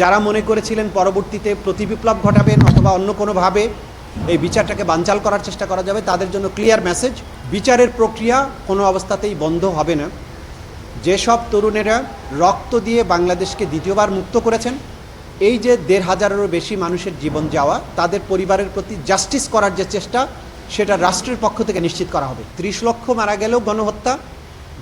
যারা মনে করেছিলেন পরবর্তীতে প্রতিবিপ্লব ঘটাবেন অথবা অন্য কোনোভাবে এই বিচারটাকে বানচাল করার চেষ্টা করা যাবে, তাদের জন্য ক্লিয়ার মেসেজ বিচারের প্রক্রিয়া কোনো অবস্থাতেই বন্ধ হবে না। যেসব তরুণেরা রক্ত দিয়ে বাংলাদেশকে দ্বিতীয়বার মুক্ত করেছেন, এই যে দেড় হাজারেরও বেশি মানুষের জীবন যাওয়া, তাদের পরিবারের প্রতি জাস্টিস করার যে চেষ্টা, সেটা রাষ্ট্রের পক্ষ থেকে নিশ্চিত করা হবে। ত্রিশ লক্ষ মারা গেলেও গণহত্যা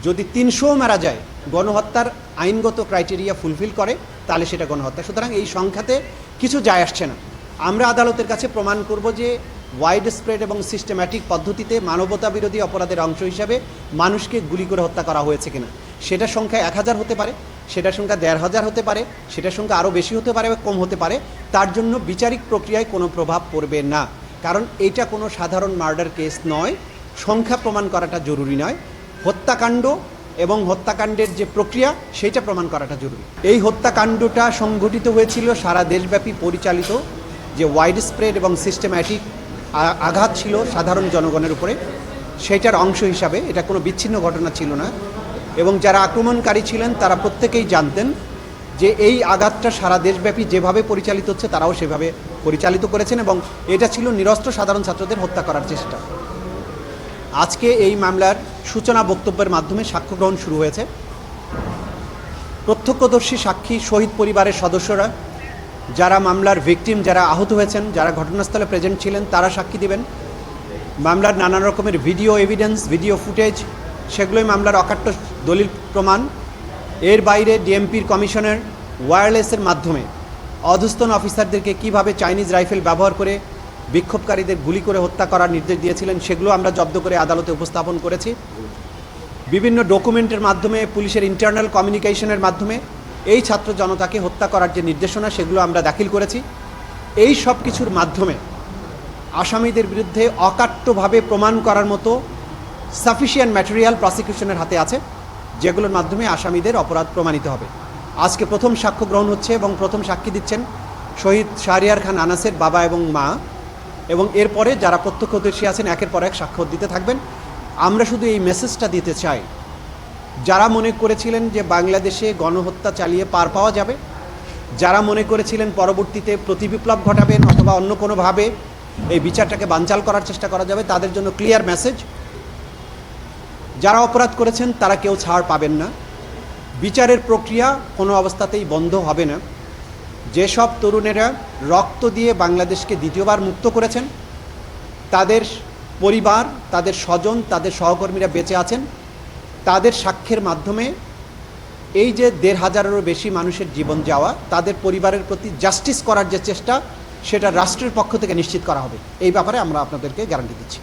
যদি তিনশোও মারা যায়, গণহত্যার আইনগত ক্রাইটেরিয়া ফুলফিল করে, তাহলে সেটা গণহত্যা। সুতরাং এই সংখ্যাতে কিছু যায় আসছে না। আমরা আদালতের কাছে প্রমাণ করব যে ওয়াইড স্প্রেড এবং সিস্টেম্যাটিক পদ্ধতিতে মানবতা বিরোধী অপরাধের অংশ হিসাবে মানুষকে গুলি করে হত্যা করা হয়েছে কিনা। সেটার সংখ্যা এক হাজার হতে পারে, সেটার সংখ্যা দেড় হাজার হতে পারে, সেটার সংখ্যা আরও বেশি হতে পারে বা কম হতে পারে, তার জন্য বিচারিক প্রক্রিয়ায় কোনো প্রভাব পড়বে না। কারণ এটা কোনো সাধারণ মার্ডার কেস নয়, সংখ্যা প্রমাণ করাটা জরুরি নয়। হত্যাকাণ্ড এবং হত্যাকাণ্ডের যে প্রক্রিয়া সেটা প্রমাণ করাটা জরুরি। এই হত্যাকাণ্ডটা সংঘটিত হয়েছিল সারা দেশব্যাপী পরিচালিত যে ওয়াইড স্প্রেড এবং সিস্টেম্যাটিক আঘাত ছিল সাধারণ জনগণের উপরে সেটার অংশ হিসাবে এটা কোনো বিচ্ছিন্ন ঘটনা ছিল না এবং যারা আক্রমণকারী ছিলেন, তারা প্রত্যেকেই জানতেন যে এই আঘাতটা সারা দেশব্যাপী যেভাবে পরিচালিত হচ্ছে, তারাও সেভাবে পরিচালিত করেছেন এবং এটা ছিল নিরস্ত্র সাধারণ ছাত্রদের হত্যা করার চেষ্টা। আজকে এই মামলার সূচনা বক্তব্যের মাধ্যমে সাক্ষ্য গ্রহণ শুরু হয়েছে। প্রত্যক্ষদর্শী সাক্ষী শহীদ পরিবারের সদস্যরা, যারা মামলার ভিকটিম, যারা আহত হয়েছেন, যারা ঘটনাস্থলে প্রেজেন্ট ছিলেন, তারা সাক্ষী দিবেন। মামলার নানান রকমের ভিডিও এভিডেন্স ভিডিও ফুটেজ সেগুলোই মামলার অকাট্য দলিল প্রমাণ। এর বাইরে ডিএমপির কমিশনের ওয়্যারলেসের মাধ্যমে অধস্তন অফিসারদেরকে কীভাবে চাইনিজ রাইফেল ব্যবহার করে বিক্ষোভকারীদের গুলি করে হত্যা করার নির্দেশ দিয়েছিলেন, সেগুলো আমরা জব্দ করে আদালতে উপস্থাপন করেছি। বিভিন্ন ডকুমেন্টের মাধ্যমে, পুলিশের ইন্টারনাল কমিউনিকেশনের মাধ্যমে এই ছাত্র জনতাকে হত্যা করার যে নির্দেশনা, সেগুলো আমরা দাখিল করেছি। এই সব কিছুর মাধ্যমে আসামিদের বিরুদ্ধে অকাট্যভাবে প্রমাণ করার মতো সাফিসিয়েন্ট ম্যাটেরিয়াল প্রসিকিউশনের হাতে আছে, যেগুলোর মাধ্যমে আসামিদের অপরাধ প্রমাণিত হবে। আজকে প্রথম সাক্ষ্য গ্রহণ হচ্ছে এবং প্রথম সাক্ষী দিচ্ছেন শহীদ শাহরিয়ার খান আনাসের বাবা এবং মা। এবং এরপরে যারা প্রত্যক্ষদর্শী আছেন, একের পর এক সাক্ষ্য দিতে থাকবেন। আমরা শুধু এই মেসেজটা দিতে চাই। যারা মনে করেছিলেন যে বাংলাদেশে গণহত্যা চালিয়ে পার পাওয়া যাবে, যারা মনে করেছিলেন পরবর্তীতে প্রতিবিপ্লব ঘটাবেন অথবা অন্য কোনোভাবে এই বিচারটাকে বানচাল করার চেষ্টা করা যাবে, তাদের জন্য ক্লিয়ার মেসেজ যারা অপরাধ করেছেন, তারা কেউ ছাড় পাবেন না। বিচারের প্রক্রিয়া কোনো অবস্থাতেই বন্ধ হবে না। যেসব তরুণেরা রক্ত দিয়ে বাংলাদেশকে দ্বিতীয়বার মুক্ত করেছেন, তাদের পরিবার, তাদের স্বজন, তাদের সহকর্মীরা বেঁচে আছেন। তাদের সাক্ষ্যের মাধ্যমে এই যে দেড় হাজারেরও বেশি মানুষের জীবন যাওয়া, তাদের পরিবারের প্রতি জাস্টিস করার যে চেষ্টা, সেটা রাষ্ট্রের পক্ষ থেকে নিশ্চিত করা হবে। এই ব্যাপারে আমরা আপনাদেরকে গ্যারান্টি দিচ্ছি।